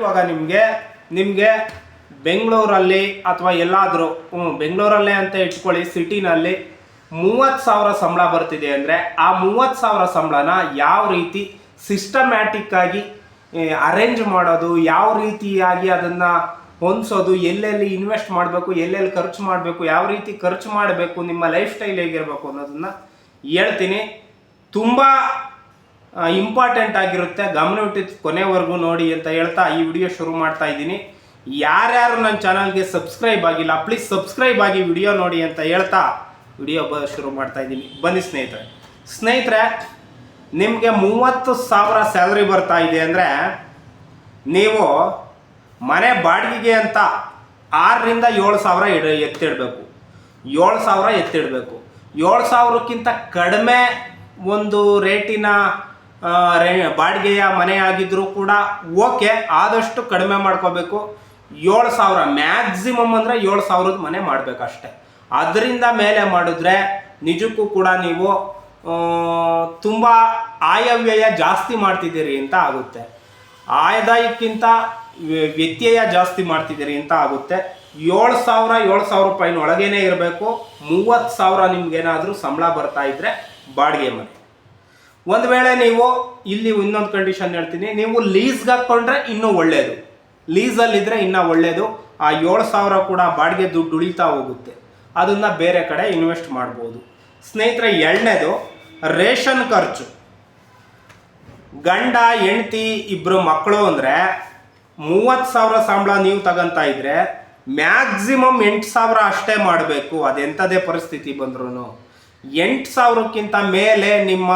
ಇವಾಗ ನಿಮಗೆ ನಿಮಗೆ ಬೆಂಗಳೂರಲ್ಲಿ ಅಥವಾ ಎಲ್ಲಾದರೂ ಬೆಂಗಳೂರಲ್ಲೇ ಅಂತ ಇಟ್ಕೊಳ್ಳಿ, ಸಿಟಿನಲ್ಲಿ ಮೂವತ್ತು ಸಾವಿರ ಸಂಬಳ ಬರ್ತಿದೆ ಅಂದರೆ ಆ ಮೂವತ್ತು ಸಾವಿರ ಸಂಬಳನ ಯಾವ ರೀತಿ ಸಿಸ್ಟಮ್ಯಾಟಿಕ್ಕಾಗಿ ಅರೇಂಜ್ ಮಾಡೋದು, ಯಾವ ರೀತಿಯಾಗಿ ಅದನ್ನು ಹೊಂದಿಸೋದು, ಎಲ್ಲೆಲ್ಲಿ ಇನ್ವೆಸ್ಟ್ ಮಾಡಬೇಕು, ಎಲ್ಲೆಲ್ಲಿ ಖರ್ಚು ಮಾಡಬೇಕು, ಯಾವ ರೀತಿ ಖರ್ಚು ಮಾಡಬೇಕು, ನಿಮ್ಮ ಲೈಫ್ ಸ್ಟೈಲ್ ಹೇಗಿರಬೇಕು ಅನ್ನೋದನ್ನು ಹೇಳ್ತೀನಿ. ತುಂಬ ಇಂಪಾರ್ಟೆಂಟ್ ಆಗಿರುತ್ತೆ. ಗಮನವಿಟ್ಟು ಕೊನೆವರೆಗೂ ನೋಡಿ ಅಂತ ಹೇಳ್ತಾ ಈ ವಿಡಿಯೋ ಶುರು ಮಾಡ್ತಾ ಇದ್ದೀನಿ. ಯಾರ್ಯಾರು ನನ್ನ ಚಾನಲ್ಗೆ ಸಬ್ಸ್ಕ್ರೈಬ್ ಆಗಿಲ್ಲ ಪ್ಲೀಸ್ ಸಬ್ಸ್ಕ್ರೈಬ್ ಆಗಿ ವಿಡಿಯೋ ನೋಡಿ ಅಂತ ಹೇಳ್ತಾ ವಿಡಿಯೋ ಬ ಶುರು ಮಾಡ್ತಾ ಇದ್ದೀನಿ. ಬನ್ನಿ ಸ್ನೇಹಿತರೆ. ಸ್ನೇಹಿತರೆ, ನಿಮಗೆ ಮೂವತ್ತು ಸಾವಿರ ಸ್ಯಾಲ್ರಿ ಬರ್ತಾ ಇದೆ ಅಂದರೆ ನೀವು ಮನೆ ಬಾಡಿಗೆಗೆ ಅಂತ ಆರರಿಂದ ಏಳು ಸಾವಿರ ಇಡ ಎತ್ತಿಡಬೇಕು. ಏಳು ಸಾವಿರ ಎತ್ತಿಡಬೇಕು. ಏಳು ಸಾವಿರಕ್ಕಿಂತ ಕಡಿಮೆ ಒಂದು ರೇಟಿನ ಬಾಡಿಗೆಯ ಮನೆ ಆಗಿದ್ರೂ ಕೂಡ ಓಕೆ, ಆದಷ್ಟು ಕಡಿಮೆ ಮಾಡ್ಕೋಬೇಕು. ಏಳು ಸಾವಿರ, ಮ್ಯಾಕ್ಸಿಮಮ್ ಅಂದರೆ ಏಳು ಸಾವಿರದ ಮನೆ ಮಾಡಬೇಕಷ್ಟೆ. ಅದರಿಂದ ಮೇಲೆ ಮಾಡಿದ್ರೆ ನಿಜಕ್ಕೂ ಕೂಡ ನೀವು ತುಂಬ ಆಯವ್ಯಯ ಜಾಸ್ತಿ ಮಾಡ್ತಿದ್ದೀರಿ ಅಂತ ಆಗುತ್ತೆ. ಆದಾಯಕ್ಕಿಂತ ವ್ಯ- ವ್ಯತ್ಯಯ ಜಾಸ್ತಿ ಮಾಡ್ತಿದ್ದೀರಿ ಅಂತ ಆಗುತ್ತೆ. ಏಳು ಸಾವಿರ ಏಳು ಸಾವಿರ ರೂಪಾಯಿನ ಒಳಗೇನೆ ಇರಬೇಕು. ಮೂವತ್ತು ಸಾವಿರ ನಿಮ್ಗೇನಾದರೂ ಸಂಬಳ ಬರ್ತಾ ಇದ್ರೆ ಬಾಡಿಗೆ ಮನೆ. ಒಂದು ವೇಳೆ ನೀವು ಇಲ್ಲಿ ಇನ್ನೊಂದು ಕಂಡೀಷನ್ ಹೇಳ್ತೀನಿ. ನೀವು ಲೀಸ್ಗೆ ಹಾಕ್ಕೊಂಡ್ರೆ ಇನ್ನೂ ಒಳ್ಳೆಯದು ಲೀಸಲ್ಲಿದ್ದರೆ ಇನ್ನೂ ಒಳ್ಳೆಯದು ಆ ಏಳು ಸಾವಿರ ಕೂಡ ಬಾಡಿಗೆ ದುಡ್ಡು ಉಳಿತಾ ಹೋಗುತ್ತೆ. ಅದನ್ನು ಬೇರೆ ಕಡೆ ಇನ್ವೆಸ್ಟ್ ಮಾಡ್ಬೋದು. ಸ್ನೇಹಿತರೆ, ಎರಡನೇದು ರೇಷನ್ ಖರ್ಚು. ಗಂಡ, ಹೆಂಡತಿ ಇಬ್ಬರು ಮಕ್ಕಳು ಅಂದರೆ ಮೂವತ್ತು ಸಾವಿರ ಸಂಬಳ ನೀವು ತಗೊಂತಾ ಇದ್ರೆ ಮ್ಯಾಕ್ಸಿಮಮ್ ಎಂಟು ಸಾವಿರ ಅಷ್ಟೇ ಮಾಡಬೇಕು. ಅದೆಂಥದೇ ಪರಿಸ್ಥಿತಿ ಬಂದ್ರೂ ಎಂಟು ಸಾವಿರಕ್ಕಿಂತ ಮೇಲೆ ನಿಮ್ಮ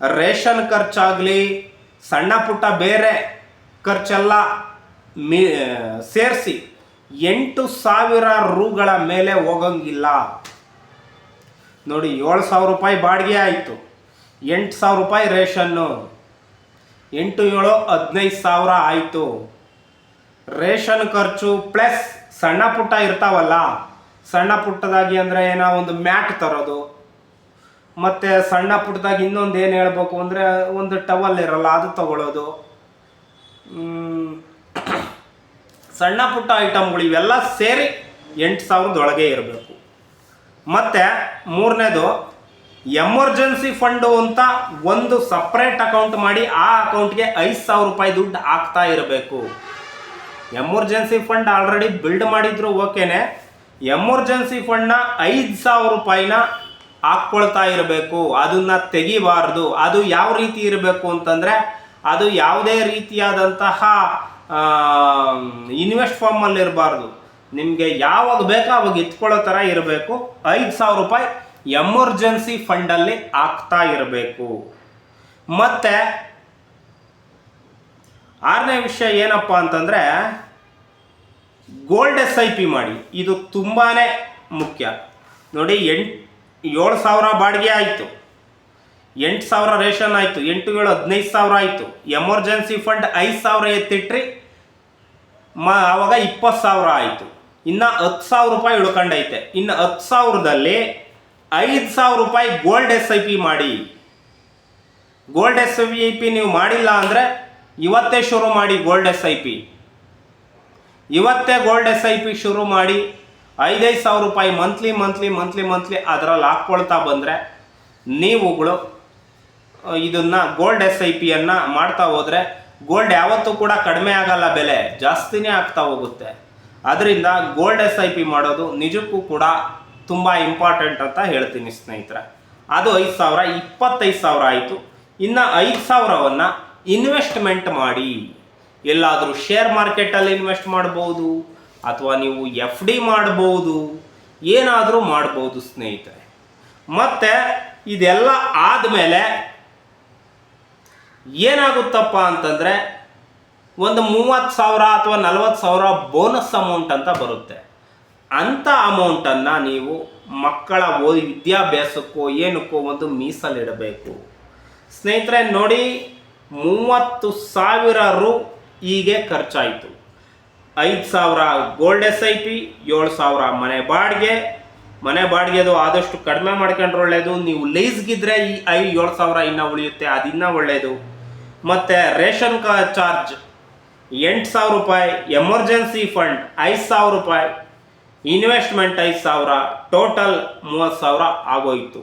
ರೇಷನ್ ಖರ್ಚಾಗಲಿ ಸಣ್ಣ ಪುಟ್ಟ ಬೇರೆ ಖರ್ಚೆಲ್ಲ ಮೀ ಸೇರಿಸಿ ಎಂಟು ಸಾವಿರ ರೂಗಳ ಮೇಲೆ ಹೋಗಂಗಿಲ್ಲ. ನೋಡಿ, ಏಳು ಸಾವಿರ ರೂಪಾಯಿ ಬಾಡಿಗೆ ಆಯಿತು. ಎಂಟು ಸಾವಿರ ರೂಪಾಯಿ ರೇಷನ್ನು. ಎಂಟು, ಏಳು, ಹದಿನೈದು ಸಾವಿರ ಆಯಿತು. ರೇಷನ್ ಖರ್ಚು ಪ್ಲಸ್ ಸಣ್ಣ ಪುಟ್ಟ ಇರ್ತಾವಲ್ಲ, ಸಣ್ಣ ಪುಟ್ಟದಾಗಿ ಅಂದರೆ ಏನೋ, ಒಂದು ಮ್ಯಾಟ್ ತರೋದು. ಮತ್ತು ಸಣ್ಣ ಪುಟ್ಟದಾಗ ಇನ್ನೊಂದು ಏನು ಹೇಳ್ಬೇಕು ಅಂದರೆ ಒಂದು ಟವಲ್ ಇರಲ್ಲ, ಅದು ತಗೊಳ್ಳೋದು ಸಣ್ಣ ಪುಟ್ಟ ಐಟಮ್ಗಳು ಇವೆಲ್ಲ ಸೇರಿ ಎಂಟು ಸಾವಿರದೊಳಗೆ ಇರಬೇಕು. ಮತ್ತು ಮೂರನೇದು ಎಮರ್ಜೆನ್ಸಿ ಫಂಡು ಅಂತ ಒಂದು ಸಪ್ರೇಟ್ ಅಕೌಂಟ್ ಮಾಡಿ ಆ ಅಕೌಂಟ್ಗೆ ಐದು ಸಾವಿರ ರೂಪಾಯಿ ದುಡ್ಡು ಹಾಕ್ತಾ ಇರಬೇಕು. ಎಮರ್ಜೆನ್ಸಿ ಫಂಡ್ ಆಲ್ರೆಡಿ ಬಿಲ್ಡ್ ಮಾಡಿದ್ರು ಓಕೆನೆ. ಎಮರ್ಜೆನ್ಸಿ ಫಂಡ್ನ ಐದು ಸಾವಿರ ರೂಪಾಯಿನ ಹಾಕ್ಕೊಳ್ತಾ ಇರಬೇಕು, ಅದನ್ನ ತೆಗಿಬಾರ್ದು, ಅದು ಯಾವ ರೀತಿ ಇರಬೇಕು ಅಂತಂದರೆ, ಅದು ಯಾವುದೇ ರೀತಿಯಾದಂತಹ ಇನ್ವೆಸ್ಟ್ ಫಾರ್ಮಲ್ಲಿ ಇರಬಾರ್ದು. ನಿಮಗೆ ಯಾವಾಗ ಬೇಕೋ ಅವಾಗ ಎತ್ಕೊಳ್ಳೋ ಥರ ಇರಬೇಕು. ಐದು ಸಾವಿರ ರೂಪಾಯಿ ಎಮರ್ಜೆನ್ಸಿ ಫಂಡಲ್ಲಿ ಹಾಕ್ತಾ ಇರಬೇಕು. ಮತ್ತು, ಆರನೇ ವಿಷಯ ಏನಪ್ಪ ಅಂತಂದರೆ ಗೋಲ್ಡ್ ಎಸ್ ಐ ಪಿ ಮಾಡಿ. ಇದು ತುಂಬಾ ಮುಖ್ಯ. ನೋಡಿ, ಎಂಟು ಏಳು ಸಾವಿರ ಬಾಡಿಗೆ ಆಯಿತು. ಎಂಟು ಸಾವಿರ ರೇಷನ್ ಆಯಿತು. ಎಂಟು ಏಳು ಹದಿನೈದು ಸಾವಿರ ಆಯಿತು. ಎಮರ್ಜೆನ್ಸಿ ಫಂಡ್ ಐದು ಸಾವಿರ ಎತ್ತಿಟ್ರಿ. ಮ ಆವಾಗ ಇಪ್ಪತ್ತು ಸಾವಿರ ಆಯಿತು. ಇನ್ನು ಹತ್ತು ಸಾವಿರ ರೂಪಾಯಿ ಉಳ್ಕೊಂಡೈತೆ. ಇನ್ನು ಹತ್ತು ಸಾವಿರದಲ್ಲಿ ಐದು ಸಾವಿರ ರೂಪಾಯಿ ಗೋಲ್ಡ್ ಎಸ್ ಐ ಪಿ ಮಾಡಿ. ಗೋಲ್ಡ್ ಎಸ್ ಐ ಪಿ ನೀವು ಮಾಡಿಲ್ಲ ಅಂದರೆ ಇವತ್ತೇ ಶುರು ಮಾಡಿ ಗೋಲ್ಡ್ ಎಸ್ ಐ ಪಿ. ಇವತ್ತೇ ಗೋಲ್ಡ್ ಎಸ್ ಐ ಪಿ ಶುರು ಮಾಡಿ ಐದೈದು ಸಾವಿರ ರೂಪಾಯಿ ಮಂತ್ಲಿ ಮಂತ್ಲಿ ಮಂತ್ಲಿ ಮಂತ್ಲಿ ಅದರಲ್ಲಿ ಹಾಕ್ಕೊಳ್ತಾ ಬಂದರೆ ನೀವುಗಳು ಇದನ್ನು ಗೋಲ್ಡ್ ಎಸ್ ಐ ಪಿಯನ್ನು ಮಾಡ್ತಾ ಹೋದರೆ ಗೋಲ್ಡ್ ಯಾವತ್ತೂ ಕೂಡ ಕಡಿಮೆ ಆಗಲ್ಲ ಬೆಲೆ, ಜಾಸ್ತಿನೇ ಆಗ್ತಾ ಹೋಗುತ್ತೆ. ಅದರಿಂದ ಗೋಲ್ಡ್ ಎಸ್ ಐ ಪಿ ಮಾಡೋದು ನಿಜಕ್ಕೂ ಕೂಡ ತುಂಬ ಇಂಪಾರ್ಟೆಂಟ್ ಅಂತ ಹೇಳ್ತೀನಿ ಸ್ನೇಹಿತರೆ. ಅದು ಐದು ಸಾವಿರ, ಇಪ್ಪತ್ತೈದು ಸಾವಿರ ಆಯಿತು. ಇನ್ನು ಐದು ಸಾವಿರವನ್ನು ಇನ್ವೆಸ್ಟ್ಮೆಂಟ್ ಮಾಡಿ. ಎಲ್ಲಾದರೂ ಶೇರ್ ಮಾರ್ಕೆಟಲ್ಲಿ ಇನ್ವೆಸ್ಟ್ ಮಾಡ್ಬೋದು. ಅಥವಾ ನೀವು ಎಫ್ ಡಿ ಮಾಡ್ಬೋದು, ಏನಾದರೂ ಮಾಡ್ಬೋದು ಸ್ನೇಹಿತರೆ. ಮತ್ತು ಇದೆಲ್ಲ ಆದಮೇಲೆ ಏನಾಗುತ್ತಪ್ಪ ಅಂತಂದರೆ ಒಂದು ಮೂವತ್ತು ಸಾವಿರ ಅಥವಾ ನಲವತ್ತು ಸಾವಿರ ಬೋನಸ್ ಅಮೌಂಟ್ ಅಂತ ಬರುತ್ತೆ. ಅಂಥ ಅಮೌಂಟನ್ನು ನೀವು ಮಕ್ಕಳ ಓದಿ ವಿದ್ಯಾಭ್ಯಾಸಕ್ಕೋ, ಏನಕ್ಕೋ ಒಂದು ಮೀಸಲಿಡಬೇಕು ಸ್ನೇಹಿತರೆ, ನೋಡಿ, ಮೂವತ್ತು ಸಾವಿರ ರು ಹೀಗೆ ಖರ್ಚಾಯಿತು. ಐದು ಸಾವಿರ ಗೋಲ್ಡ್ ಎಸ್ ಐ ಪಿ ಏಳು ಸಾವಿರ ಮನೆ ಬಾಡಿಗೆ. ಮನೆ ಬಾಡಿಗೆದು ಆದಷ್ಟು ಕಡಿಮೆ ಮಾಡ್ಕೊಂಡ್ರೆ ಒಳ್ಳೆಯದು ನೀವು ಲೀಸ್ಗಿದ್ರೆ ಈ ಐ ಏಳು ಸಾವಿರ ಇನ್ನೂ ಉಳಿಯುತ್ತೆ ಅದಿನ್ನ ಒಳ್ಳೆಯದು ಮತ್ತು ರೇಷನ್ ಕಾ ಚಾರ್ಜ್, ಎಂಟು ಸಾವಿರ ರೂಪಾಯಿ. ಎಮರ್ಜೆನ್ಸಿ ಫಂಡ್, ಐದು ಸಾವಿರ ರೂಪಾಯಿ. ಇನ್ವೆಸ್ಟ್ಮೆಂಟ್ ಐದು ಸಾವಿರ, ಟೋಟಲ್ ಮೂವತ್ತು ಸಾವಿರ ಆಗೋಯ್ತು.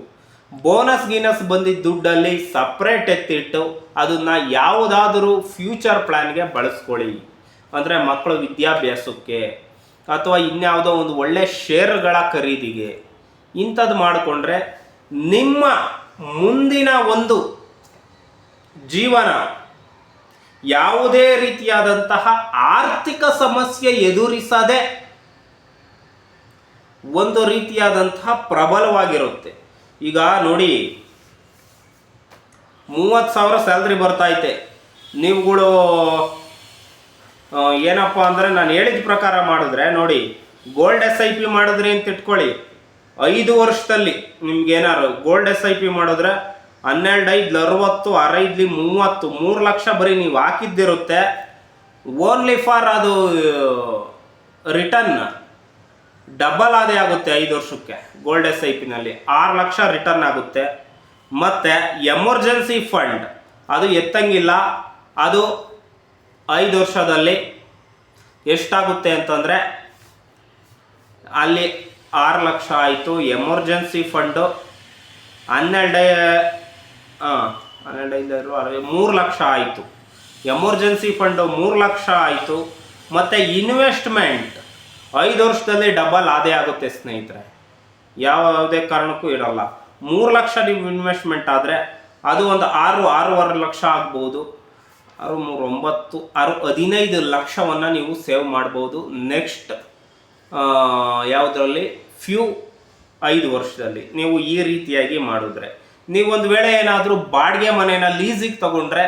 ಬೋನಸ್ ಗೀನಸ್ ಬಂದಿದ್ದ ದುಡ್ಡಲ್ಲಿ ಸಪ್ರೇಟ್ ಎತ್ತಿಟ್ಟು ಅದನ್ನು ಯಾವುದಾದರೂ ಫ್ಯೂಚರ್ ಪ್ಲ್ಯಾನ್ಗೆ ಬಳಸ್ಕೊಳ್ಳಿ. ಅಂದರೆ ಮಕ್ಕಳ ವಿದ್ಯಾಭ್ಯಾಸಕ್ಕೆ ಅಥವಾ ಇನ್ಯಾವುದೋ ಒಂದು ಒಳ್ಳೆ ಶೇರ್ಗಳ ಖರೀದಿಗೆ ಇಂಥದ್ದು ಮಾಡಿಕೊಂಡ್ರೆ ನಿಮ್ಮ ಮುಂದಿನ ಒಂದು ಜೀವನ ಯಾವುದೇ ರೀತಿಯಾದಂತಹ ಆರ್ಥಿಕ ಸಮಸ್ಯೆ ಎದುರಿಸದೆ ಒಂದು ರೀತಿಯಾದಂತಹ ಪ್ರಬಲವಾಗಿರುತ್ತೆ. ಈಗ ನೋಡಿ, ಮೂವತ್ತು ಸಾವಿರ ಸ್ಯಾಲ್ರಿ ಬರ್ತಾ ಐತೆ. ನೀವುಗಳು ಏನಪ್ಪ ಅಂದರೆ ನಾನು ಹೇಳಿದ ಪ್ರಕಾರ ಮಾಡಿದ್ರೆ, ನೋಡಿ ಗೋಲ್ಡ್ ಎಸ್ ಐ ಪಿ ಮಾಡಿದ್ರಿ ಅಂತ ಇಟ್ಕೊಳ್ಳಿ. ಐದು ವರ್ಷದಲ್ಲಿ ನಿಮ್ಗೇನಾರು ಗೋಲ್ಡ್ ಎಸ್ ಐ ಪಿ ಮಾಡಿದ್ರೆ ಹನ್ನೆರಡು ಐದು ಅರವತ್ತು ಅರೈದ್ಲಿ ಮೂವತ್ತು, ಮೂರು ಲಕ್ಷ ಬರೀ ನೀವು ಹಾಕಿದ್ದಿರುತ್ತೆ. ಓನ್ಲಿ ಫಾರ್ ಅದು ರಿಟರ್ನ್ ಡಬಲ್ ಆದೇ ಆಗುತ್ತೆ ಐದು ವರ್ಷಕ್ಕೆ ಗೋಲ್ಡ್ ಎಸ್ ಐ ಪಿನಲ್ಲಿ ಆರು ಲಕ್ಷ ರಿಟರ್ನ್ ಆಗುತ್ತೆ. ಮತ್ತು ಎಮರ್ಜೆನ್ಸಿ ಫಂಡ್ ಅದು ಎತ್ತಂಗಿಲ್ಲ. ಅದು ಐದು ವರ್ಷದಲ್ಲಿ ಎಷ್ಟಾಗುತ್ತೆ ಅಂತಂದರೆ ಅಲ್ಲಿ ಆರು ಲಕ್ಷ ಆಯಿತು. ಎಮರ್ಜೆನ್ಸಿ ಫಂಡು ಹನ್ನೆರಡು ಹಾಂ ಹನ್ನೆರಡು ಐದು ಅರವತ್ತು ಮೂರು ಲಕ್ಷ ಆಯಿತು. ಎಮರ್ಜೆನ್ಸಿ ಫಂಡು ಮೂರು ಲಕ್ಷ ಆಯಿತು. ಮತ್ತು ಇನ್ವೆಸ್ಟ್ಮೆಂಟ್ ಐದು ವರ್ಷದಲ್ಲಿ ಡಬಲ್ ಅದೇ ಆಗುತ್ತೆ ಸ್ನೇಹಿತರೆ. ಯಾವುದೇ ಕಾರಣಕ್ಕೂ ಇರಲ್ಲ. ಮೂರು ಲಕ್ಷ ನೀವು ಇನ್ವೆಸ್ಟ್ಮೆಂಟ್ ಆದರೆ ಅದು ಒಂದು ಆರು, ಆರೂವರೆ ಲಕ್ಷ ಆಗ್ಬೋದು. ಆರು ಮೂರು ಒಂಬತ್ತು ಆರು ಹದಿನೈದು ಲಕ್ಷವನ್ನು ನೀವು ಸೇವ್ ಮಾಡ್ಬೋದು. ನೆಕ್ಸ್ಟ್ ಯಾವುದರಲ್ಲಿ? ಫ್ಯೂ ಐದು ವರ್ಷದಲ್ಲಿ ನೀವು ಈ ರೀತಿಯಾಗಿ ಮಾಡಿದ್ರೆ. ನೀವು ಒಂದು ವೇಳೆ ಏನಾದರೂ ಬಾಡಿಗೆ ಮನೇನ ಲೀಸಿಗೆ ತಗೊಂಡ್ರೆ,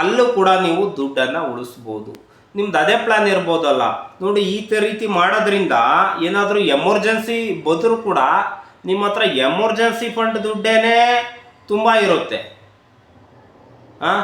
ಅಲ್ಲೂ ಕೂಡ ನೀವು ದುಡ್ಡನ್ನು ಉಳಿಸ್ಬೋದು. ನಿಮ್ದು ಅದೇ ಪ್ಲಾನ್ ಇರ್ಬೋದಲ್ಲ. ನೋಡಿ, ಈ ರೀತಿ ಮಾಡೋದ್ರಿಂದ ಏನಾದರೂ ಎಮರ್ಜೆನ್ಸಿ ಬಂದರೂ ಕೂಡ ನಿಮ್ಮ ಹತ್ರ ಎಮರ್ಜೆನ್ಸಿ ಫಂಡ್ ದುಡ್ಡೇನೆ ತುಂಬ ಇರುತ್ತೆ. ಹಾಂ